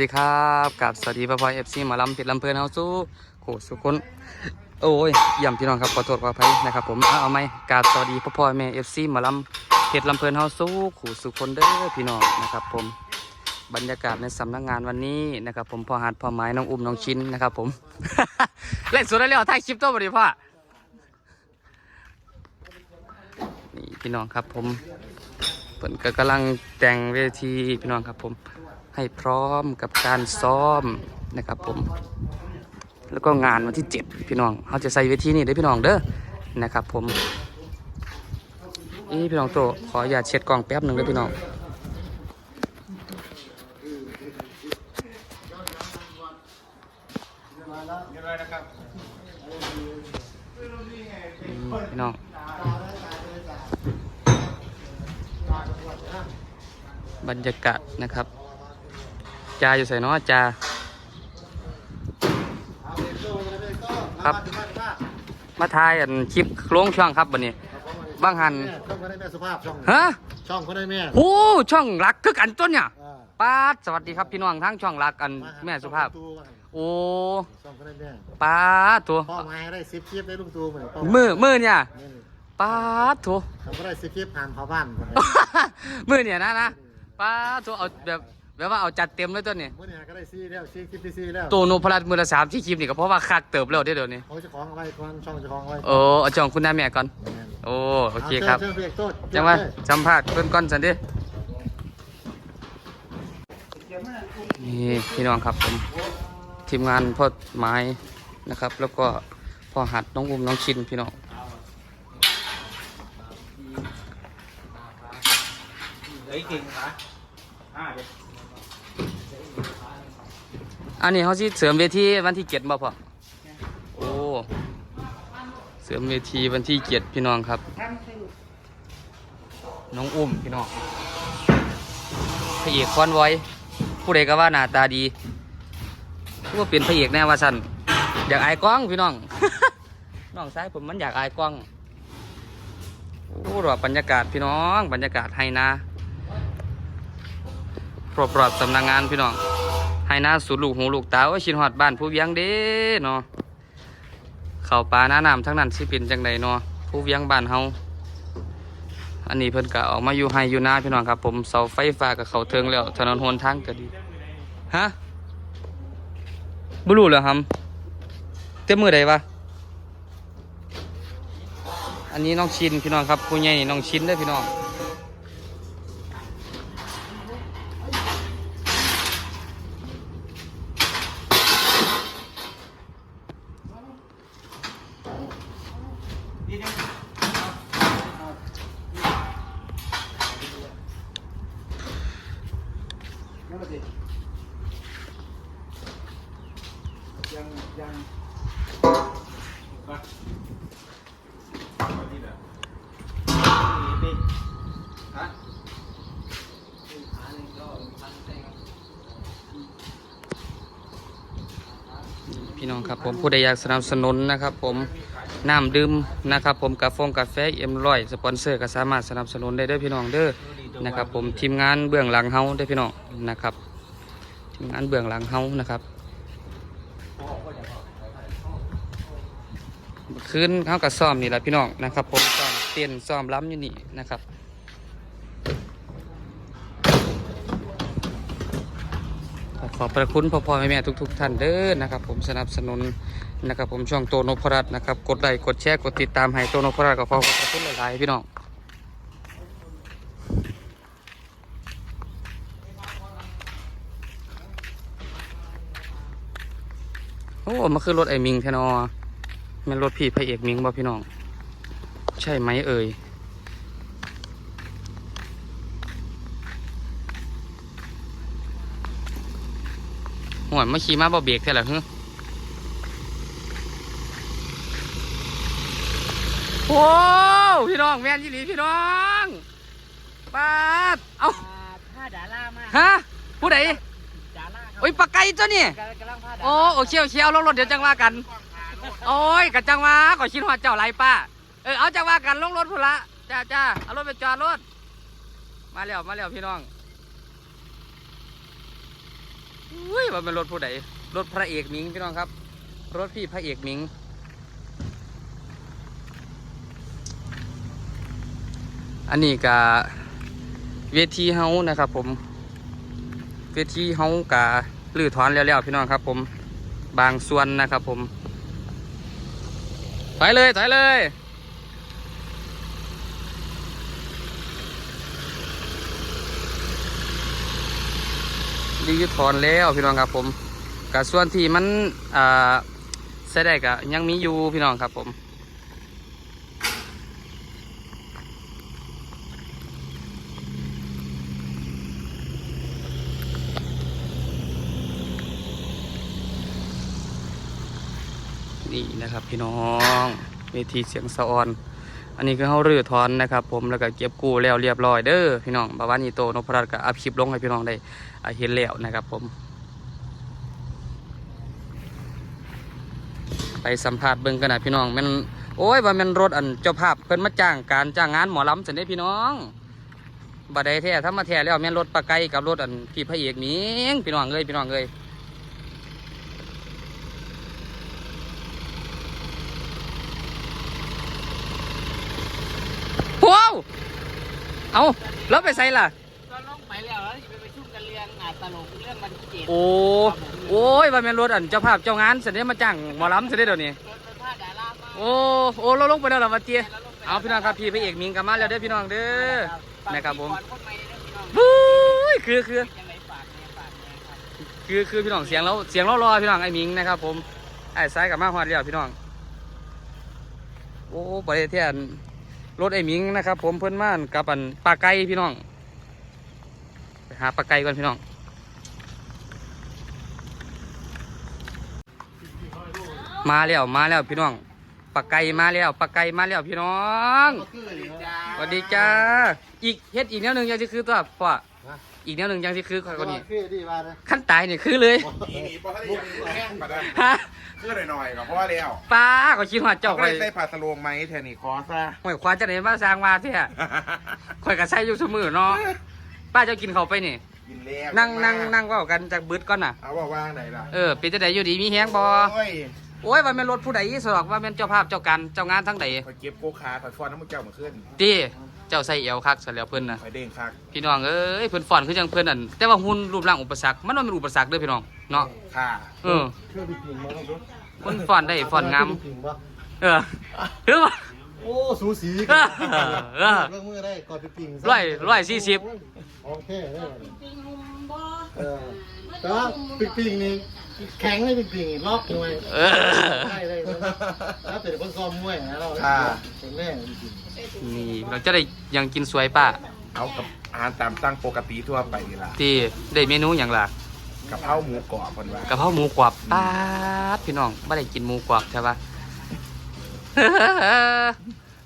สวัสดีครับกับสวัสดีพ่อพ่อเอฟซีมอลำผิดลำเพลินเฮาสู้โขสุคนโอ้ยเยี่ยมพี่น้องครับขอโทษขออภัยนะครับผมเอาเอาไหมกาบสวัสดีพ่อพ่อแม่เอฟซีมอลำผิดลำเพลินเฮาสู้ขู่สุคนเด้อพี่น้องนะครับผมบรรยากาศในสำนักงานวันนี้นะครับผมพ่อหัดพ่อไม้น้องอุ้มน้องชิ้นนะครับผมเล่นสุดแล้วถ่ายคลิปตัวบดีพ่อนี่พี่น้องครับผมเพิ่นก็กำลังแต่งเวทีพี่น้องครับผม ให้พร้อมกับการซ้อมนะครับผม แล้วก็งานวันที่เจ็ดพี่น้องเขาจะใส่เวทีนี่ได้พี่น้องเด้อนะครับผมอีพี่น้องโตขออย่าเช็ดกล่องแป๊บหนึ่งเด้พี่น้องอืมพี่น้องบรรยากาศนะครับ จาอยู่ใส่เนาะจาครับ มาทายอันคลิปลงช่องครับบันนี้ บางหัน ช่องก็ได้แม่สุภาพช่องฮะ ช่องก็ได้แม่โอ้ช่องรักคือกันต้นเนี่ยอ่าป้าดสวัสดีครับพี่น้องทั้งช่องรักอันมาหแม่สุภาพ ลุงตู่ว่าโอ้ช่องก็ได้แม่ป้าดตัวพ่อมาให้ได้สิบคลิปได้ลุงตู่เหมือนพ่อมือมือเนี่ยนี่ป้าดตัวเขาก็ได้สิบคลิปผ่านเขาบ้านคนนี้มือเนี่ยนะนะป้าดตัวเอาแบบ แบบว่าเอาจัดเต็มเลยตัวนี้เมื่อนี้ก็ได้ซีแล้วซีคลิปที่ซีแล้วตัวโนพลัดมือละสามที่คลิปนี่ก็เพราะว่าคักเติบแล้วเดี๋ยวเดี๋ยวนี้เขาจะคล้องเอาไว้ก่อนช่องจะคล้องเอาไว้โอ้เอาช่องคุณน้าแม่ก่อนแม่นโอ้โอเคครับาเชิญเชิญเพียกโทษจังว่าสัมภาษณ์เพิ่นก่อนสันเดินี่พี่น้องครับผมทีมงานพ่อไม้นะครับ แล้วก็พ่อหัดน้องอุ้มน้องชินพี่น้อง อันนี้เขาสิเสริมเวทีวันที่เจ็ดบ่พ่อโอ้เสริมเวทีวันที่เจ็ดพี่น้องครับ น้องอุ้มพี่น้องพระเอกคอนไว้ผู้ใดก็ว่าหน้าตาดีผู้ว่าเป็นพระเอกแน่ว่าสันอยากอายกล้องพี่น้อง น้องซ้ายผมมันอยากอายกล้องโอ้รอบบรรยากาศพี่น้อง บรรยากาศไฮนาป รอบปรอบสำนักงานพี่น้องไฮนาสุดลูกหูลูกตาโอ้ชินหอดบ้านผู้เวียงเด้เนาะเขาป่าหน้าน้ำทั้งนั้นสิเป็นจังใดเนาะผู้เวียงบ้านเฮาอันนี้เพิ่นก็ออกมาอยู่ไฮอยู่นาพี่น้องครับ ผมเสาไฟฟ้ากับเขาเทิงแล้วถนนหนทางก็ดีฮะบ่รู้เหรอครับเต็มมือใดวะอันนี้น้องชินพี่น้องครับผู้ใหญ่น้องชินด้พี่น้อง พี่น้องพี่น้องครับผมผู้ใดอยากสนับสนุนนะครับ ผมน้ำดื่มนะครับ ผมกาแฟกาแฟเอ็มร้อยสปอนเซอร์ก็สามารถสนับสนุนได้เด้อพี่น้องเด้อนะครับ ผมทีมงานเบื้องหลังเฮาเด้อพี่น้องนะครับ ทีมงานเบื้องหลังเฮานะครับเมื่อคืนเขาก็ซ้อมนี่แหละพี่น้องนะครับ ผมซ้อม เต้นซ้อมล้ำอยู่นี่นะครับขอขอบพระคุณพ่อพ่อแม่แม่ทุก ๆ ท่านเด้อนะครับ ผมสนับสนุนนะครับ ผมช่องโตโนพรัตน์นะครับ กดไลค์กดแชร์กดติดตามให้โตโนพรัตน์ก็ขอขอบพระคุณหลายๆพี่น้องโอ้มาคือรถไอ้มิงแทนอแม่นรถพี่พระเอกมิงบ่พี่น้อง ใช่ไหมเอ่ยหวนมาขี่มาบ่เบรกเท่าไหร่ฮึโอ้พี่น้องแม่นยี่หลีพี่น้องปาดเอาผ้าดาล่ามาฮะผู้ใดดาล่าครับโอ้ยปากไก่ตัวนี่กำลังผ้าดาโอ้โอเคโอเคเอาลงรถเดี๋ยวจังว่ากัน โอ้ยกับจังว่าขอชินหัวเจ้าไรป้า เออเอาจังว่ากันลงรถพุ่นละจ้าจ้าเอารถไปจอดรถ มาแล้วมาแล้วพี่น้องอุ้ยว่าเป็นรถผู้ใดรถพระเอกหมิงพี่น้องครับ รถพี่พระเอกหมิงอันนี้กะเวทีเฮานะครับ ผม เวทีเฮากะลื้อถอนแล้วๆพี่น้องครับ ผมบางส่วนนะครับ ผมถอยเลยถอยเลย ลื้อถอนแล้วพี่น้องครับผมกับส่วนที่มันอ่าใช้ได้กะยังมีอยู่พี่น้องครับผมนี่นะครับพี่น้องเวทีเสียงสะออน อันนี้คือเฮารื้อถอนนะครับ ผมแล้วก็เก็บกู้แล้วเรียบร้อยเด้อพี่น้องบาวานีโตนพรัตน์ก็อัพคลิปลงให้พี่น้องได้เห็นแล้วนะครับ ผม ไปสัมภาษณ์เบิ่งกันนะพี่น้องมันโอ้ยว่ามันรถอันเจ้าภาพเพิ่นมาจ้างการจ้างงานหมอลำสันเด้พี่น้องบัดใดแท้ถ้ามาแท้แล้วแม่นรถปลาไก่กับรถอันพี่พระเอกมิงพี่น้องเอ้ยพี่น้องเอ้ย ว้าว เอาแล้วไปใส่ล่ะ ก็ลงไปแล้วแล้วจะไปประชุมกันเรื่องอ่าตลกเรื่องวันที่เจ็ดโอ้ โอ้ยว่าแม่นรถอันเจ้าภาพเจ้างานเสร็จได้มาจ้างหมอลำเสร็จได้เดี๋ยวนี้ รถรถผ้าดารามา โอ้ โอ้เราลงไปแล้วเหรอมาเจียเอาพี่น้องครับพี่พระเอกมิงกลับมาแล้วเด้อพี่น้องเด้อ นะครับผมฝากพี่ก่อนคนใหม่เด้อพี่น้องบู๊ยคือคือยังไงฝากเนี่ยฝากเนี่ยครับคือคือพี่น้องเสียงเราเสียงเรารอพี่น้องไอ้มิงนะครับผมไอ้ซ้ายกับมาฮอดแล้วพี่น้อง โอ้ประเทศที่อัน รถไอ้มิงนะครับ ผมเพื่อนมานกับอันปลาไก่พี่น้องไปหาปลาไก่ก่อนพี่น้องมาแล้วมาแล้วพี่น้องปลาไก่มาแล้วปลาไก่มาแล้วพี่น้องสวัสดีจ้าอีกเฮ็ดอีกแนวหนึ่งยังสิคือตัวพ่อ อีกแนวหนึ่งยังสิคือคนนี้คือดีมาเลยขั้นตายนี่คือเลยอีนี่พอถ้าได้ยังแห้งมาได้ฮะคือหน่อยๆกับพ่อแล้วป้าก็คิดว่าเจ้าก็ข่อยเลยใส่ผ้าสโลงไหมแทนนี่คอซะข่อยควานจะไหนมาสร้างมาเท่ข่อยก็ใส่อยู่เสมอเนาะป้าเจ้ากินเขาวไปนี่กินแล้วนั่งนั่งนั่งเว่ากันจากบึดก่อนน่ะเอาบอกว่าไหนล่ะเออเป็นจะไหนอยู่ดีมีแฮงบ่โอ้ย โอ้ยว่าแม่นรถผู้ใดสอกว่าแม่นเจ้าภาพเจ้าการเจ้างานทั้งใดคอยเก็บโกขาคอยฟอนน้ำมันเจ้ามาขึ้นตีเจ้าใส่เอวคักซะแล้วเพิ่นน่ะคอยเด้งคักพี่น้องเอ้ยเพิ่นฟ้อนคือจังเพิ่นอันแต่ว่าหุ่นรูปร่างอุปสรรคมันบ่แม่นอุปสรรคเด้อพี่น้องเนาะค่ะเออคือดีจริงมั้งครับเพิ่นฟ้อนได้ฟ้อนงามจริงปะเออคือว่า โอ้สูสีเออเออเรื่องมือได้ก่อนไปปิ่งซะร้อยร้อยสี่สิบ โอเคได้เลยปิงหุ่มบ่เออแต่ว่าปิ่งปิ่งนี่แข็งเลยปิ่งปิ่งนี่ล็อกหน่วยเออได้เลยถ้าเป็นคนซ้อมมวยนะเราค่ะเป็นแน่จริงนี่เราจะได้ยังกินสวยป้าเอากับอาหารตามสั่งปกติทั่วไปนี่ล่ะที่ได้เมนูอย่างล่ะกับเพราหมูกรอบคนว่ากะเพราหมูกรอบป้าดพี่น้องไม่ได้กินหมูกรอบใช่ปะ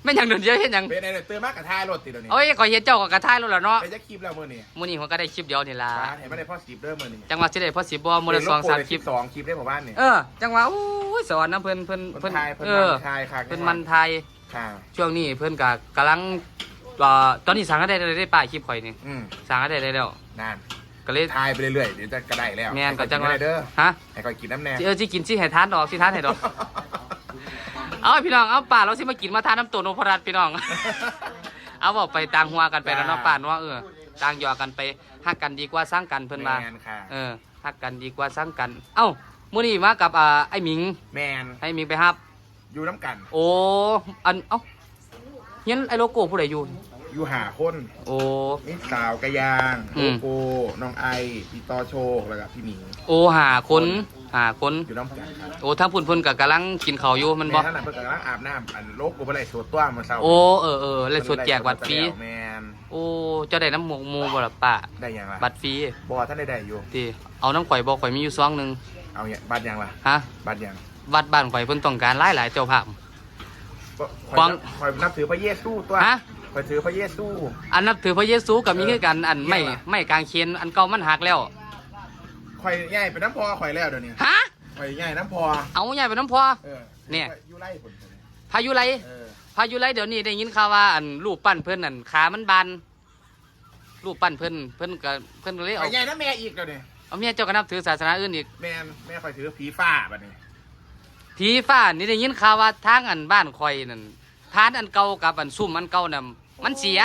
ไม่นหยังเดินเยอะเห็นหยังเป็นไงเนี่ยเตือนมากกับท้ายรถติดเดี๋ยวนี้โอ้ยขอยเห็นเจ้ากับกระทายแล้วเนาะไปจะคลิปแล้วมื่อนี้มื้อนี้ผมก็ได้คลิปเดียวนี่ล่ะร้านเห็นไม่ได้พ่อสิบเด้อมื่อนี้จังหวะสิได้พอสิบ่มื้อลสองสามคลิป สองคลิปได้หมู่บ้านเนี่ยเออ จังหวะอู้ยสอนนะเพิ่นเพิ่นเพิ่เพิ่นนทยเพิ่นเอมันอทยค่ะเพิ่นมันไทยค่ะช่วงนี้เพิ่นก็กำลังเอ่อตอนนี้สั่งก็ได้ได้ได้ป้ายคลิปข่อยนี่อืมสั่งก็ได้ได้แล้วนั่นก็เลย ทายไปเรื่อยๆเดี๋ยวจะกระได้แล้วแม่นก็จังว่าว่าเด้อฮะ ให้คอยกินน้ำแน่เออสิกินสิให้ทานดอกสิทานให้ดอก เอาพี่น้องเอาป่าเราสิมากินมาทานน้ำตัวนพรัตน์พี่น้อง เอาบอกไปต่างหัวกันไปแล้วเนาะป่านว่าเออต่างหยอกกันไปฮักกันดีกว่าสร้างกันเพิ่นมาแมนค่ะ เออฮักกันดีกว่าสร้างกัน เอ้ามื้อนี้มากับอ่าไอ้หมิงแมนให้หมิงไปฮับ อยู่น้ำกัน โอ้อันเอ้าเห็นไอ้โลโก้ผู้ใดอยู่ อยู่หาคนโอ้มีสาวกระยางอืโกม โก้น้องไอพี่ต่อโชคแล้วก็พี่หมิง โอ้หาคน หาคนอยู่น้ำกันครับโอ้ทั้งพุ่นเพิ่นก็กำลังกินข้าวอยู่มันบ่แม่ท่านน่ะเพิ่งกำลังอาบน้ำอันโลกกูไปเลยสวดตัวมันเศร้าโอ้เออเออเลยสดแจกบัตรฟรีแมนโอ้เจ้าได้น้ำหมกหมูบ่ล่ะป้าได้ยังล่ะบัตรฟรีบอท่านได้ได้อยู่ติเอาน้ำข่อยบ่ข่อยมีอยู่ซองหนึงเอาเนี่ยบัตรยังล่ะฮะบัตรยังวัดบ้านข่อยเพิ่นต้องการหลายหลายๆเจ้าภาพคฟัอยงนับคอยนับถือพระเยซูตัวฮะ คอยถือพระเยซู อันนับถือพระเยซูก็มีคือกันอันไม่เยี่ยมอะไม่กางเขนอันเก่ามันหักแล้ว คอยง่ายเป็นน้ำพอคอยแล้วเดี๋ยวนี้ฮะคอยง่ายน้ำพอเอาใหญ่ไปน้ำพอ เออเนี่ย อยู่ไล่ผลพายุไรเออพายุไรเดี๋ยวนี้ได้ยินข่าวว่าอันรูปปั้นเพิ่นอันขามันบานรูปปั้นเพิ่นเพิ่นก็เพิ่นก็เลยคเอาอยง่ายน้ำแม่อีกเดี๋ยวนี้เอเอาเมียเจ้าก็นับถือศาสนาอื่นอีกแม่นแม่คอยถือผีฟ้าบัดนี้ผีฟ้านี่ได้ยินข่าวว่าทางอันบ้านคอยนั่นทานอันเก่ากับอันซุ่มอันเก่าน่ะมันเสีย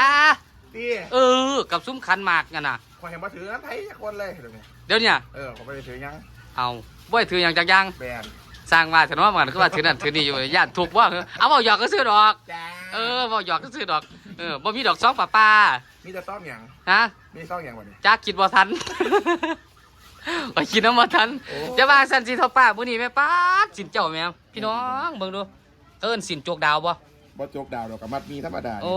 พี่เออ กับซุ้มคันหมากกันน่ะคอยเห็นว่าถืออันไทยจักคนเลยเดี๋ยวนี้เดี๋ยวเนี่ยเออผมไปถือยังเอาบ่ให้ถืออย่างจักอยางแบนสร้างว่าถนอมกันคือว่าถือนั่นถือนี่อยู่ญาติถูกว่าเอาเว้าหยอกก็ซื้อดอก จ้าเออเว้าหยอกก็ซื้อดอกเออบ่มีดอกซองป้าป้ามีแต่ซ่อมอย่างฮะมีซ่อมอย่างบัดนี้จักคิดบ่ทันไปคิดน้ำบ่ทันโอ้ จะว่าสันสิเท่าป้ามื้อนี้แม่ป้าดสินเจ้าแม่พี่น้องเบิ่งดูเอิ้นสินโจกดาวบ่บ่โจกดาวดอกกับมัดมีธรรมดาโอ้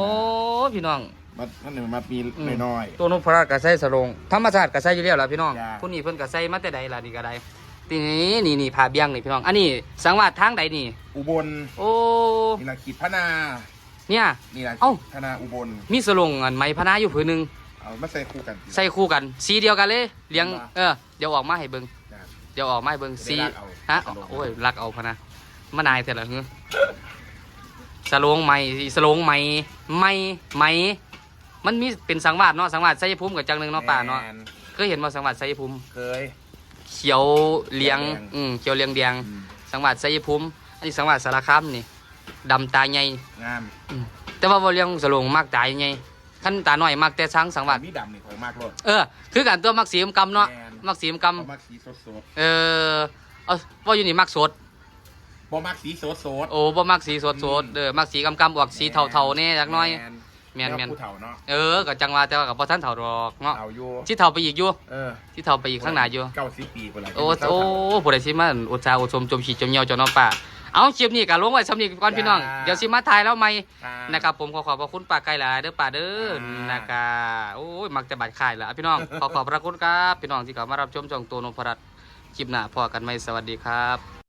พี่น้อง มัดนั่นหนึ่งมัดมีอืมน้อย ตัวนพรัตน์ก็ใส่สรงธรรมชาติก็ใส่อยู่แล้วล่ะพี่น้องจ้าผู้นี้เพิ่นก็ใส่มาแต่ใดล่ะนี่ก็ได้ทีนี้นี่นี่ผ้าเบี้ยงนี่พี่น้อง อันนี้สังวาสทางใดนี่ ๆอุบลโอ้นี่ละขีดพนาเนี่ย นี่ละเอ้าพนาอุบลมีสรงอันไหมพนาอยู่ผืนหนึงเอามาใส่คู่กัน ใส่คู่กัน สีเดียวกันเลยเลี้ยงเห็นปะเออเดี๋ยวออกมาให้เบิ่งจ้ะเดี๋ยวออกมาให้เบิ่งจะสีได้รักเอาฮะสรงโอ้ยรักเอาพะนะมานายแต่ละเฮือสโลงไหมสโลงไหมไหมไหม มันมีเป็นสังวาสเนาะสังวาสไสยภูมิกับจังหนึงเนาะป่าเนาะแม่เคยเห็นว่าสังวาสไสยภูมิ เคย เขียวเหลียงแดงอืมเขียวเหลียงแดงอืมสังวาสไสยภูมิอันนี้สังวาสสารคามนี่ดำตาใหญ่งามแต่ว่าบ่เลี้ยงสโลงมากตาใหญ่ขั้นตาน้อยมากแต่ช้างสังวาสมีดำนี่คอยมากรถ เออ คือกันตัวมักสีกำเนาะแม่น มักสีกบ่มักสีสดสดำเออเอาว่าอยู่นี่มักสดๆบ่มักสีสดสด โอ้บ่มักสีสดสดเออมักสีกำกำออกสีเทาๆแน่จักหน่อย แม่ นแม่นผู้เฒ่าเนาะเออก็จังว่าแต่ว่ากับบ่ทันเฒ่าดอกเนาะเอาอยู่สิเฒ่าไปอีกอยู่เออสิเฒ่าไปอีกข้างหน้าอยู่ เก้าสิบปีคนละโอ้โอ้ผู้ใดสิมาอุตส่าห์อุดชมจมฉีดจมเหี่ยวจนน้องป่าเอาคลิปนี้ก็ลงไว้สำนีก่อนพี่น้อง เดี๋ยวสิมาถ่ายแล้วใหม่นะครับ ผมขอขอบพระคุณป้าไก่หลายๆเด้อป้าเด้อนะครับโอ้ยมักจะบาดขายละพี่น้อง ขอขอบพระคุณครับพี่น้องที่เข้ามารับชมช่องโตโนพรัตน์คลิปหน้าพอกันไหมสวัสดีครับ